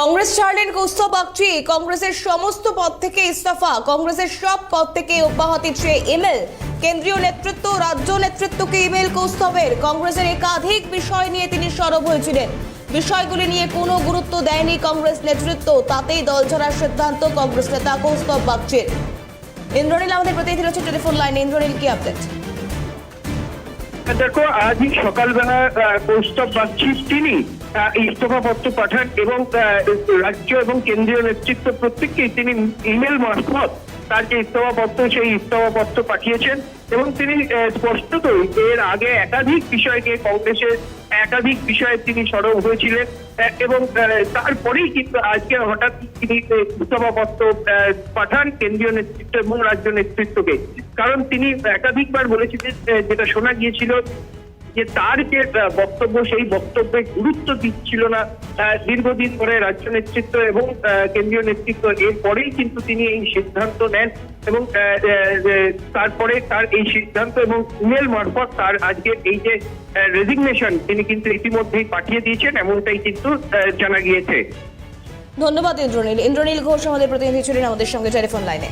কংগ্রেস ছাড়লেন কৌস্তভ বাগচি কংগ্রেসের সমস্ত পদ থেকে ইস্তফা। কংগ্রেসের সব পদ থেকে অব্যাহতি চেয়ে ইমেল। কেন্দ্রীয় নেতৃত্ব, রাজ্য নেতৃত্বকে ইমেল কৌস্তবের কংগ্রেসের একাধিক বিষয় নিয়ে তিনি সরব হয়েছিলেন। বিষয়গুলি নিয়ে কোনো গুরুত্ব দেয়নি কংগ্রেস নেতৃত্ব। তাতেই দল ছাড়ার সিদ্ধান্ত কংগ্রেস নেতা কৌস্তব বাগচির ইন্দ্রনীল আমাদের প্রতিনিধি রয়েছে টেলিফোন লাইনে। ইন্দ্রনীল, কি আপডেট দেখো আজই সকালবেলা কৌস্তব বাগচি তিনি ইস্তফাপত্র পাঠান এবং রাজ্য এবং কেন্দ্রীয় নেতৃত্ব প্রত্যেককেই তিনি ইমেল মারফত তার যে ইস্তফাপত্র সেই ইস্তফাপত্র পাঠিয়েছেন এবং তিনি স্পষ্টতই এর আগে একাধিক বিষয়কে কংগ্রেসের একাধিক বিষয়ে তিনি সরব হয়েছিলেন এবং তারপরেই কিন্তু আজকে হঠাৎ তিনি ইস্তফাপত্র পাঠান কেন্দ্রীয় নেতৃত্ব এবং রাজ্য নেতৃত্বকে। কারণ তিনি একাধিকবার বলেছিলেন যেটা শোনা গিয়েছিল যে তার যে বক্তব্য, সেই বক্তব্যে গুরুত্ব দিচ্ছিল না। দীর্ঘদিন ধরে রাজ্য নেতৃত্ব এবং কেন্দ্রীয় নেতৃত্ব এরপরেই কিন্তু তিনি এই সিদ্ধান্ত নেন এবং তারপরে তার এই সিদ্ধান্ত এবং ইমেল মারফত তার আজকে এই যে রেজিগনেশন তিনি কিন্তু ইতিমধ্যেই পাঠিয়ে দিয়েছেন, এমনটাই কিন্তু জানা গিয়েছে। ধন্যবাদ, ইন্দ্রনীল। ইন্দ্রনীল ঘোষ, আমাদের প্রতিনিধি ছিলেন আমাদের সঙ্গে টেলিফোন লাইনে।